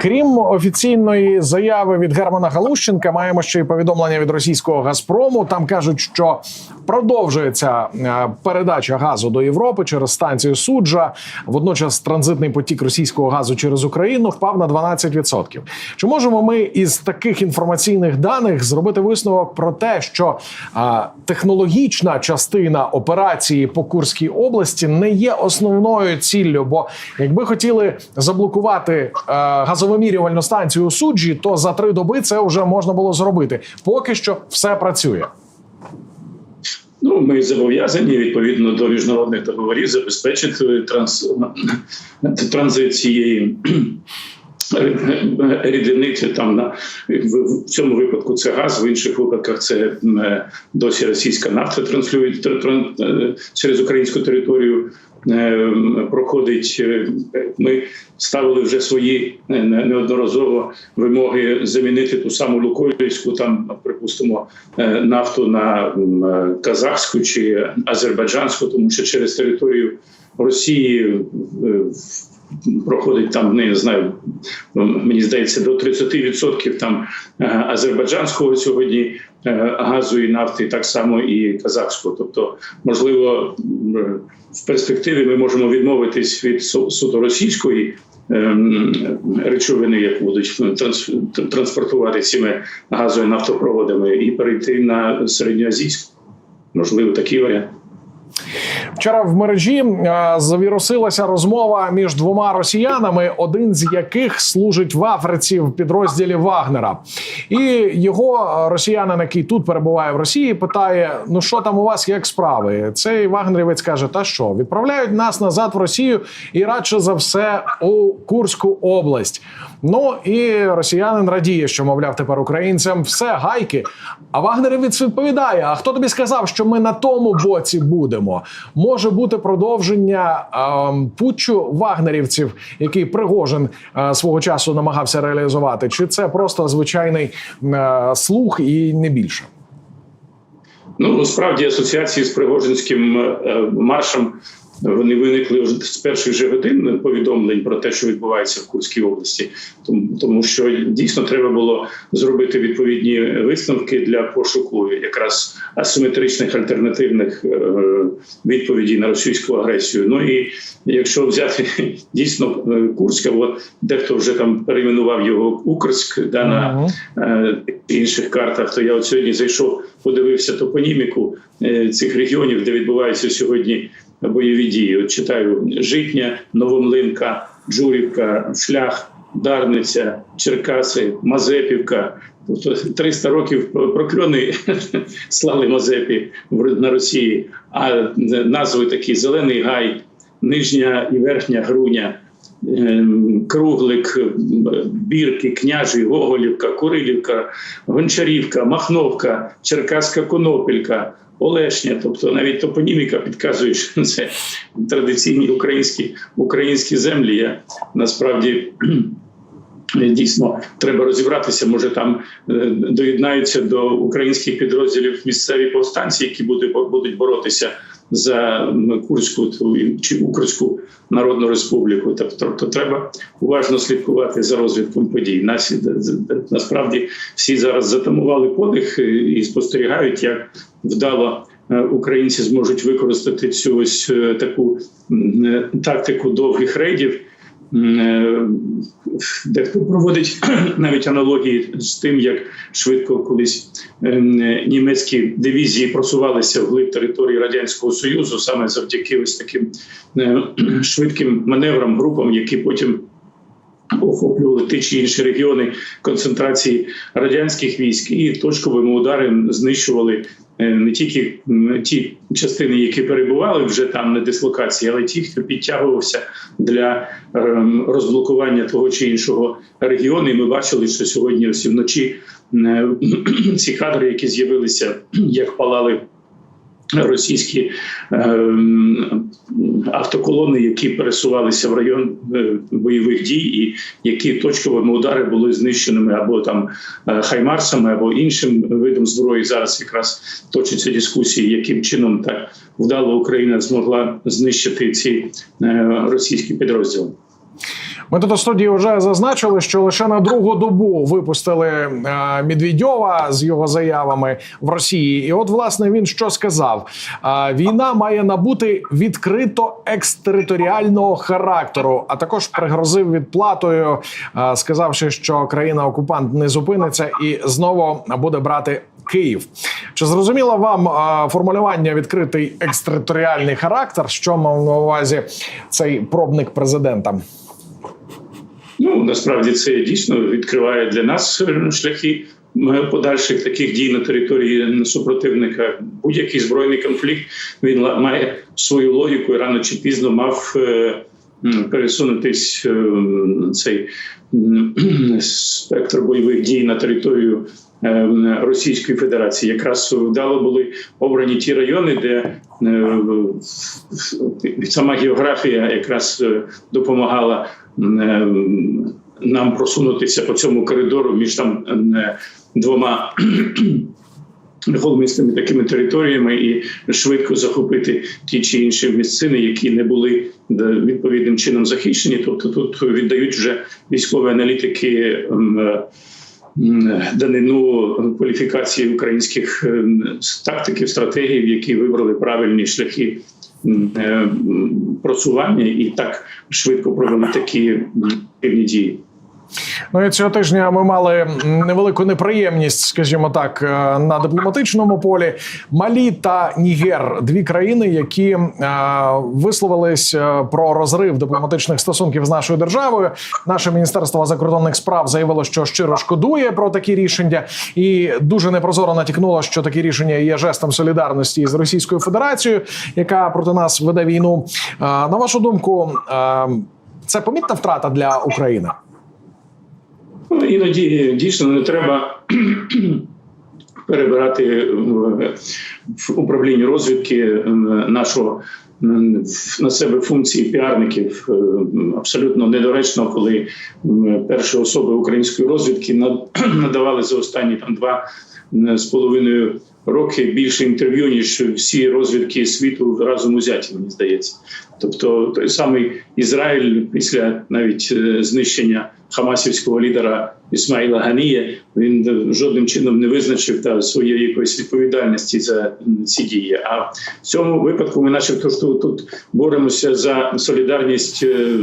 Крім офіційної заяви від Германа Галущенка, маємо ще й повідомлення від російського Газпрому. Там кажуть, що продовжується е, передача газу до Європи через станцію суджа. Водночас транзитний потік російського газу через Україну впав на 12%. Чи можемо ми із таких інформаційних даних зробити висновок про те, що е, технологічна частина операції по Курській області не є основною ціллю? Бо якби хотіли заблокувати е, газовимірювальну станцію у суджі, то за три доби це вже можна було зробити. Поки що все працює. Ну, ми зобов'язані відповідно до міжнародних договорів забезпечити транс... транзит цієї рідини. Це там на в цьому випадку це газ, в інших випадках це е, досі російська нафта транслює тран- через українську територію. Е, Проходить е, ми ставили вже свої е, неодноразово вимоги замінити ту саму Лукойлівську, там припустимо нафту на казахську чи азербайджанську, тому що через територію Росії проходить там, не знаю, мені здається, до 30% там азербайджанського сьогодні газу і нафти, так само і казахського. Тобто, можливо, в перспективі ми можемо відмовитись від суто російської. ем, Речовини, як будуть ну, транс- транспортувати цими газові нафтопроводами, і перейти на середньоазійську. Можливо, такий варіант. Вчора в мережі е, завірусилася розмова між двома росіянами, один з яких служить в Африці в підрозділі Вагнера. І його е, росіянин, який тут перебуває в Росії, питає: Ну що там у вас як справи? Цей вагнерівець каже: Та що, відправляють нас назад в Росію і радше за все у Курську область. Ну і росіянин радіє, що мовляв тепер українцям все гайки. А вагнерівець відповідає: А хто тобі сказав, що ми на тому боці будемо? Може бути продовження е, путчу вагнерівців, який Пригожин е, свого часу намагався реалізувати, чи це просто звичайний е, слух і не більше? Ну справді асоціації з Пригожинським е, маршем вони виникли з перших же годин повідомлень про те, що відбувається в Курській області, тому, що дійсно треба було зробити відповідні висновки для пошуку якраз асиметричних альтернативних е, відповідей на російську агресію. Ну і якщо взяти дійсно е, Курська, бо дехто вже там перейменував його Укрськ да, на е, інших картах, то я от сьогодні зайшов, подивився топоніміку цих регіонів, де відбуваються сьогодні бойові дії. От читаю Житня, Новомлинка, Джурівка, Шлях, Дарниця, Черкаси, Мазепівка. Тобто 300 років прокльони слали Мазепі на Росії, а назви такі Зелений Гай, Нижня і Верхня Груня. ем, Круглик, Бірки, Княжий, Гоголівка, Курилівка, Гончарівка, Махновка, Черкаська Конопелька, Олешня. Тобто навіть топоніміка підказує, що це традиційні українські, українські землі. Я насправді. Дійсно, треба розібратися. Може, там е, доєднаються до українських підрозділів місцеві повстанці, які будуть будуть боротися за Курську чи Українську Народну Республіку. Тобто, треба уважно слідкувати за розвитком подій. Нас насправді всі зараз затамували подих е, і спостерігають, як вдало. е, Українці зможуть використати цю ось е, таку е, тактику довгих рейдів. Е, Дехто проводить навіть аналогії з тим, як швидко колись німецькі дивізії просувалися вглиб території радянського союзу саме завдяки ось таким е, швидким маневрам, групам, які потім охоплювали ті чи інші регіони концентрації радянських військ і точковими ударами знищували е, не тільки ті частини, які перебували вже там на дислокації, але ті, хто підтягувався для ем, розблокування того чи іншого регіону. І ми бачили, що сьогодні ось вночі е, ці кадри, які з'явилися, як палали російські ем, автоколони, які пересувалися в район е, бойових дій, і які точковими удари були знищеними або там е, хаймарсами, або іншим видом зброї. Зараз якраз точаться дискусії, яким чином так вдало Україна змогла знищити ці е, російські підрозділи. Ми тут у студії вже зазначили, що лише на другу добу випустили е, Медведьова з його заявами в Росії. І от власне він що сказав: Е, війна має набути відкрито екстериторіального характеру, а також пригрозив відплатою, е, сказавши, що країна-окупант не зупиниться і знову буде брати. Київ чи зрозуміло вам е, формулювання відкритий екстериторіальний характер? Що мав на увазі цей пробник президента? Ну насправді це дійсно відкриває для нас е, шляхи подальших таких дій на території супротивника. Будь-який збройний конфлікт він має свою логіку і рано чи пізно мав е, пересунутись е, цей спектр бойових дій на територію. Е, Російської Федерації якраз вдало були обрані ті райони, де е, сама географія якраз е, допомагала нам просунутися по цьому коридору між там двома голмистими такими територіями і швидко захопити ті чи інші місцини, які не були відповідним чином захищені. Тобто тут віддають вже військові аналітики. Данину кваліфікації українських е, тактиків, стратегів, які вибрали правильні шляхи е, просування і так швидко провели такі активні дії. Ну і цього тижня ми мали невелику неприємність, скажімо так, е, на дипломатичному полі. Малі та Нігер дві країни, які е, висловились е, про розрив дипломатичних стосунків з нашою державою. Наше міністерство закордонних справ заявило, що щиро шкодує про такі рішення, і дуже непрозоро натякнуло, що такі рішення є жестом солідарності з Російською Федерацією, яка проти нас веде війну. Е, На вашу думку, це помітна втрата для України. Ну, Іноді дійсно не треба перебирати в управлінні розвідки нашого на себе функції піарників. Е, Абсолютно недоречно, коли перші особи української розвідки над- надавали за останні там два з половиною роки більше інтерв'ю, ніж всі розвідки світу разом узяті, мені здається. Тобто той самий Ізраїль після навіть е, знищення хамасівського лідера Ісмаїла Ганія він жодним чином не визначив та своєї якоїсь відповідальності за ці дії. А в цьому випадку ми, начебто, тут, тут боремося за солідарність е,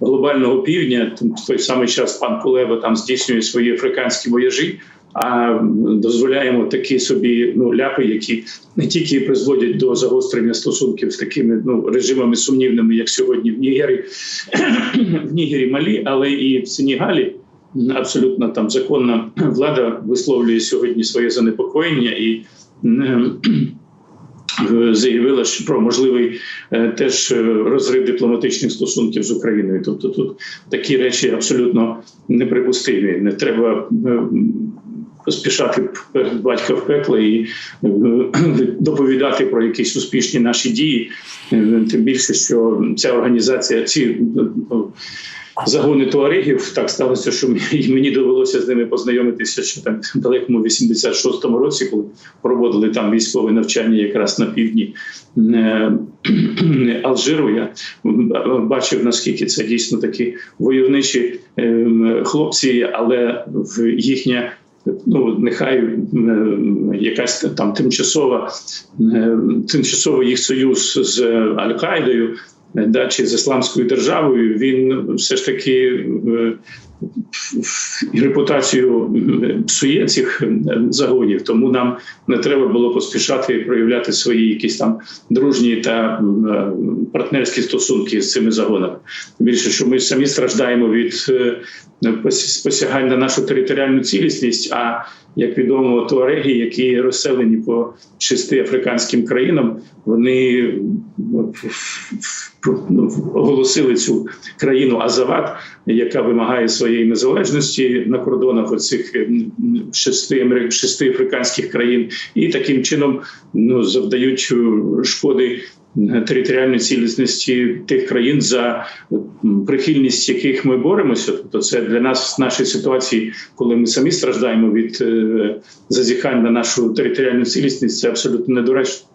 глобального півдня. В той самий час пан Кулеба там здійснює свої африканські вояжі. А дозволяємо такі собі ну ляпи, які не тільки призводять до загострення стосунків з такими ну режимами сумнівними, як сьогодні в Нігері, в Нігері Малі, але і в Сенегалі. Абсолютно там законна влада висловлює сьогодні своє занепокоєння і заявила що про можливий е, теж е, розрив дипломатичних стосунків з Україною. Тобто тут такі речі абсолютно неприпустимі. Не треба е, поспішати батька в пекло і е, доповідати про якісь успішні наші дії. Е, Тим більше, що ця організація, ці е, загони туарегів, так сталося, що мені- довелося з ними познайомитися ще там в далекому 86-му році, коли проводили там військове навчання якраз на півдні Алжиру. Я бачив наскільки це дійсно такі войовничі е, хлопці, але в їхня ну нехай е, якась там тимчасова е, тимчасовий їх союз з Аль-Каїдою. Да, чи з ісламською державою він все ж таки е, репутацію е, псує цих е, загонів, тому нам не треба було поспішати проявляти свої якісь там дружні та партнерські стосунки з цими загонами. Більше що ми самі страждаємо від посягань на нашу територіальну цілісність. А як відомо, туареги, які розселені по шести африканським країнам, вони ну, ну, оголосили цю країну Азават, яка вимагає своєї незалежності на кордонах оцих шести шести африканських країн, і таким чином ну завдають шкоди територіальної цілісності тих країн, за прихильність яких ми боремося. Тобто, це для нас в нашій ситуації, коли ми самі страждаємо від е, зазіхань на нашу територіальну цілісність, це абсолютно недоречно.